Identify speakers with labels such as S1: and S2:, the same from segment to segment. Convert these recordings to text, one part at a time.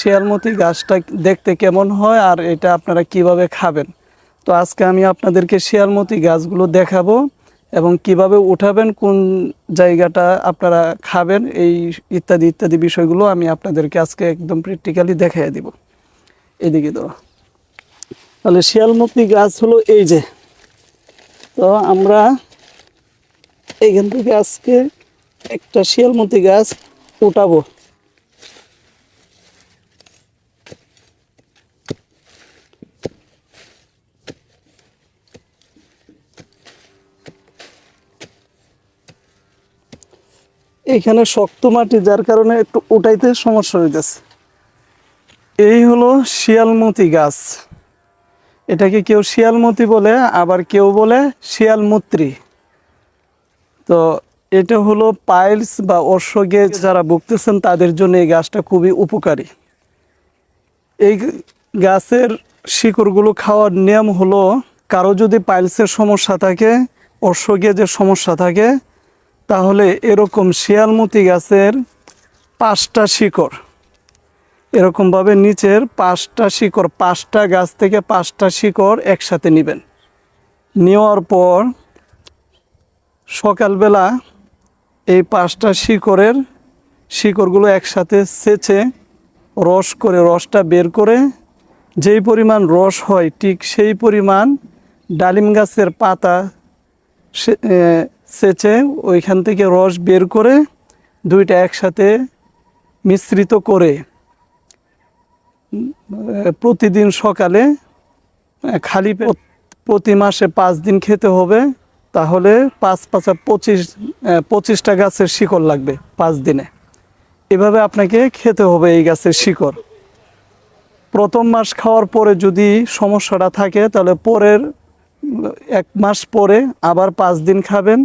S1: শিয়ালমতি গাছটা দেখতে কেমন হয় আর এটা আপনারা কীভাবে খাবেন? তো আজকে আমি আপনাদেরকে শিয়ালমতি গাছগুলো দেখাবো এবং কীভাবে উঠাবেন, কোন জায়গাটা আপনারা খাবেন, এই ইত্যাদি ইত্যাদি বিষয়গুলো আমি আপনাদেরকে আজকে একদম প্র্যাকটিক্যালি দেখাই দিব। এদিকে তো তাহলে শিয়ালমতি গাছ হলো এই যে। তো আমরা এখান থেকে আজকে একটা শিয়ালমতি গাছ উঠাবো। এখানে শক্ত মাটি, যার কারণে একটু উঠাইতে সমস্যা হইতেছে। এই হলো শিয়ালমতি গাছ। এটাকে কেউ শিয়ালমতি বলে, আবার কেউ বলে শিয়ালমূত্রী। তো এটা হলো পাইলস বা অশ্বগে যারা ভুগতেছেন, তাদের জন্য এই গাছটা খুবই উপকারী। এই গাছের শিকড়গুলো খাওয়ার নিয়ম হলো, কারও যদি পাইলসের সমস্যা থাকে অশ্বগেজের সমস্যা থাকে তাহলে এরকম শিয়ালমতি গাছের পাঁচটা শিকড়, এরকমভাবে নিচের পাঁচটা শিকড়, পাঁচটা গাছ থেকে পাঁচটা শিকড় একসাথে নেবেন। নেওয়ার পর সকালবেলা এই পাঁচটা শিকড়ের শিকড়গুলো একসাথে সেচে রস করে, রসটা বের করে যেই পরিমাণ রস হয় ঠিক সেই পরিমাণ ডালিম গাছের পাতা সেচে ওইখান থেকে রস বের করে দুইটা একসাথে মিশ্রিত করে প্রতিদিন সকালে খালি প্রতি মাসে পাঁচ দিন খেতে হবে, তাহলে পাঁচ, পাঁচা, পঁচিশ পঁচিশটা গাছের শিকড় লাগবে পাঁচ দিনে। এভাবে আপনাকে খেতে হবে এই গাছের শিকড়। প্রথম মাস খাওয়ার পরে যদি সমস্যাটা থাকে, তাহলে পরের এক মাস পরে আবার পাঁচ দিন খাবেন।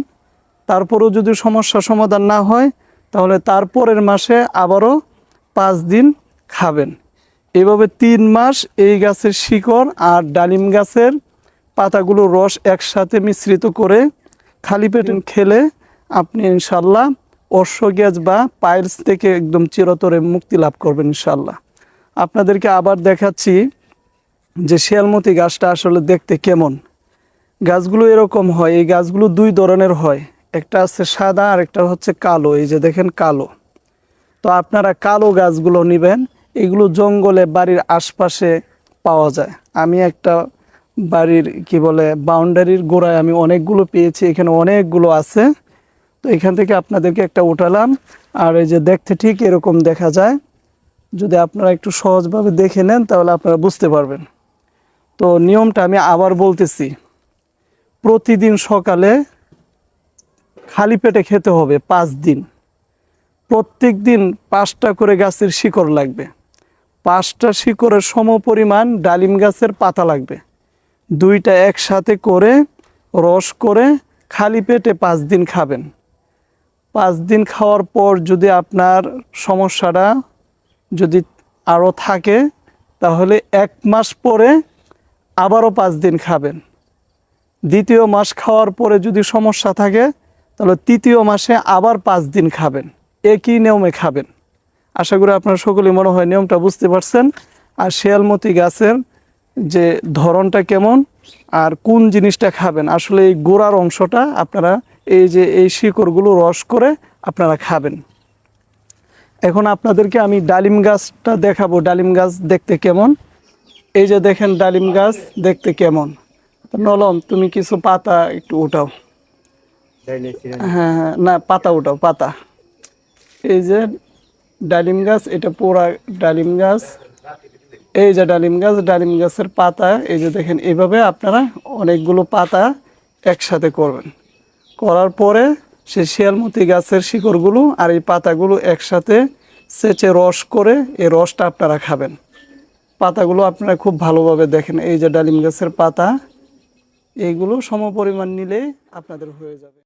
S1: তারপরেও যদি সমস্যা সমাধান না হয়, তাহলে তারপরের মাসে আবারও পাঁচ দিন খাবেন। এভাবে তিন মাস এই গাছের শিকড় আর ডালিম গাছের পাতাগুলো রস একসাথে মিশ্রিত করে খালি পেটে খেলে আপনি ইনশাল্লাহ অশ্ব গ্যাস বা পাইলস থেকে একদম চিরতরে মুক্তি লাভ করবেন ইনশাল্লাহ। আপনাদেরকে আবার দেখাচ্ছি যে শিয়ালমতি গাছটা আসলে দেখতে কেমন। গাছগুলো এরকম হয়, এই গাছগুলো দুই ধরনের হয়। একটা আছে সাদা আর একটা হচ্ছে কালো, এই যে দেখেন কালো। তো আপনারা কালো গাছগুলো নেবেন, এগুলো জঙ্গলে বাড়ির আশপাশে পাওয়া যায়। আমি একটা বাড়ির, কি বলে, বাউন্ডারির গোড়ায় আমি অনেকগুলো পেয়েছি, এখানে অনেকগুলো আছে। তো এখান থেকে আপনাদেরকে একটা উঠালাম, আর এই যে দেখতে ঠিক এরকম দেখা যায়। যদি আপনারা একটু সহজভাবে দেখে নেন, তাহলে আপনারা বুঝতে পারবেন। তো নিয়মটা আমি আবার বলতেছি। প্রতিদিন সকালে খালি পেটে খেতে হবে পাঁচ দিন। প্রত্যেক দিন পাঁচটা করে গাছের শিকড় লাগবে। পাঁচটা শিকড়ের সমপরিমাণ ডালিম গাছের পাতা লাগবে। দুইটা একসাথে করে, রস করে খালি পেটে পাঁচ দিন খাবেন। পাঁচ দিন খাওয়ার পর যদি আপনার সমস্যাটা যদি আরও থাকে, তাহলে এক মাস পরে আবারও পাঁচ দিন খাবেন। দ্বিতীয় মাস খাওয়ার পরে যদি সমস্যা থাকে, তাহলে তৃতীয় মাসে আবার পাঁচ দিন খাবেন। একই নিয়মে খাবেন। আশা করি আপনারা সকলেই মনে হয় নিয়মটা বুঝতে পারছেন। আর শিয়ালমতি গাছের যে ধরনটা কেমন আর কোন জিনিসটা খাবেন, আসলে এই গোড়ার অংশটা আপনারা এই যে এই শিকড়গুলো রস করে আপনারা খাবেন। এখন আপনাদেরকে আমি ডালিম গাছটা দেখাবো। ডালিম গাছ দেখতে কেমন? এই যে দেখেন, ডালিম গাছ দেখতে কেমন? নলম তুমি কিছু পাতা একটু উঠাও। হ্যাঁ হ্যাঁ না পাতা উঠাও পাতা। এই যে ডালিম গাছ এটা পোড়া ডালিম গাছ। এই যে ডালিম গাছ ডালিম গাছের পাতা এই যে দেখেন এইভাবে আপনারা অনেকগুলো পাতা একসাথে করবেন। করার পরে সে শিয়ালমতি গাছের শিকড়গুলো আর এই পাতাগুলো একসাথে সেচে রস করে এই রসটা আপনারা খাবেন। পাতাগুলো আপনারা খুব ভালোভাবে দেখেন এই যে ডালিম গাছের পাতা। এইগুলো সমপরিমাণ নিলে আপনাদের হয়ে যাবে।